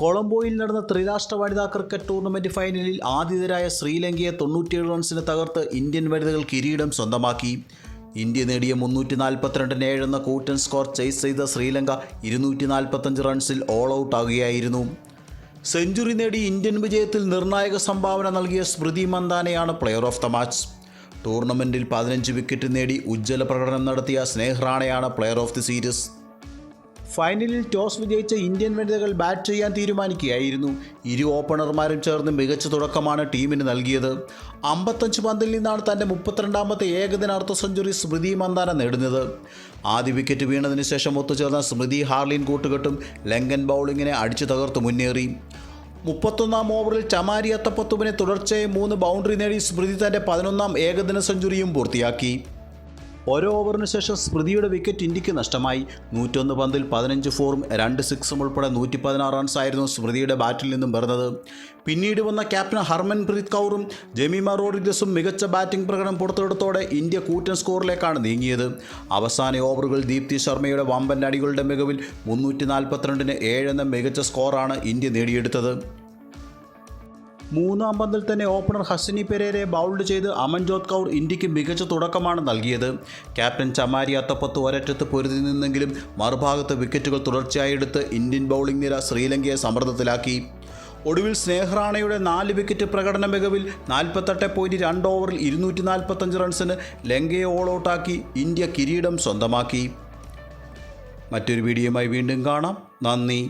കൊളംബോയിൽ നടന്ന ത്രിരാഷ്ട്ര വനിതാ ക്രിക്കറ്റ് ടൂർണമെന്റ് ഫൈനലിൽ ആതിഥരായ ശ്രീലങ്കയെ തൊണ്ണൂറ്റിയേഴ് റൺസിന് തകർത്ത് ഇന്ത്യൻ വനിതകൾ കിരീടം സ്വന്തമാക്കി. ഇന്ത്യ നേടിയ മുന്നൂറ്റി നാൽപ്പത്തിരണ്ടിന് ഏഴെന്ന കൂറ്റൻ സ്കോർ ചേസ് ചെയ്ത ശ്രീലങ്ക ഇരുന്നൂറ്റി നാൽപ്പത്തഞ്ച് റൺസിൽ ഓൾ ഔട്ട് ആകുകയായിരുന്നു. സെഞ്ചുറി നേടി ഇന്ത്യൻ വിജയത്തിൽ നിർണായക സംഭാവന നൽകിയ സ്മൃതി മന്ദാനയാണ് പ്ലെയർ ഓഫ് ദ മാച്ച് ടൂർണമെന്റിൽ പതിനഞ്ച് വിക്കറ്റ് നേടി ഉജ്ജ്വല പ്രകടനം നടത്തിയ സ്നേഹ് റാണയാണ് പ്ലെയർ ഓഫ് ദി സീരീസ് ഫൈനലിൽ ടോസ് വിജയിച്ച ഇന്ത്യൻ വനിതകൾ ബാറ്റ് ചെയ്യാൻ തീരുമാനിക്കുകയായിരുന്നു. ഇരു ഓപ്പണർമാരും ചേർന്ന് മികച്ച തുടക്കമാണ് ടീമിന് നൽകിയത്. അമ്പത്തഞ്ച് പന്തിൽ നിന്നാണ് തന്റെ മുപ്പത്തിരണ്ടാമത്തെ ഏകദിന അർദ്ധ സെഞ്ചുറി സ്മൃതി മന്ദാന നേടുന്നത്. ആദ്യ വിക്കറ്റ് വീണതിന് ശേഷം ഒത്തുചേർന്ന സ്മൃതി ഹാർലിൻ കൂട്ടുകെട്ടും ലങ്കൻ ബൗളിങ്ങിനെ അടിച്ചു തകർത്ത് മുന്നേറി. മുപ്പത്തൊന്നാം ഓവറിൽ ചമാരി അത്തപ്പത്തുവിനെ തുടർച്ചയായി മൂന്ന് ബൗണ്ടറി നേടി സ്മൃതി തന്റെ പതിനൊന്നാം ഏകദിന സെഞ്ചുറിയും പൂർത്തിയാക്കി. ഓരോ ഓവറിനു ശേഷം സ്മൃതിയുടെ വിക്കറ്റ് ഇന്ത്യയ്ക്ക് നഷ്ടമായി. നൂറ്റൊന്ന് പന്തിൽ പതിനഞ്ച് ഫോറും രണ്ട് സിക്സും ഉൾപ്പെടെ നൂറ്റി പതിനാറ് റൺസായിരുന്നു സ്മൃതിയുടെ ബാറ്റിൽ നിന്നും വരുന്നത്. പിന്നീട് വന്ന ക്യാപ്റ്റൻ ഹർമൻപ്രീത് കൗറും ജമീമ റോഡ്രിഗസും മികച്ച ബാറ്റിംഗ് പ്രകടനം പുറത്തെടുത്തോടെ ഇന്ത്യ കൂറ്റൻ സ്കോറിലേക്കാണ് നീങ്ങിയത്. അവസാന ഓവറുകൾ ദീപ്തി ശർമ്മയുടെ വമ്പൻ അടികളുടെ മികവിൽ മുന്നൂറ്റി നാൽപ്പത്തിരണ്ടിന് ഏഴെന്ന മികച്ച സ്കോറാണ് ഇന്ത്യ നേടിയെടുത്തത്. മൂന്നാം പന്തിൽ തന്നെ ഓപ്പണർ ഹസിനി പെരേരെ ബൗൾഡ് ചെയ്ത് അമൻജോത് കൗർ ഇന്ത്യയ്ക്ക് മികച്ച തുടക്കമാണ് നൽകിയത്. ക്യാപ്റ്റൻ ചമാരി അത്തപ്പത്ത് ഒരറ്റത്ത് പൊരുതി നിന്നെങ്കിലും മറുഭാഗത്ത് വിക്കറ്റുകൾ തുടർച്ചയായി എടുത്ത് ഇന്ത്യൻ ബൗളിംഗ് നിര ശ്രീലങ്കയെ സമ്മർദ്ദത്തിലാക്കി. ഒടുവിൽ സ്നേഹറാണയുടെ നാല് വിക്കറ്റ് പ്രകടന മികവിൽ നാൽപ്പത്തെട്ട് പോയിന്റ് രണ്ട് ഓവറിൽ ഇരുന്നൂറ്റി നാൽപ്പത്തഞ്ച് റൺസിന് ലങ്കയെ ഓൾ ഔട്ടാക്കി ഇന്ത്യ കിരീടം സ്വന്തമാക്കി. മറ്റൊരു വീഡിയോയുമായി വീണ്ടും കാണാം. നന്ദി.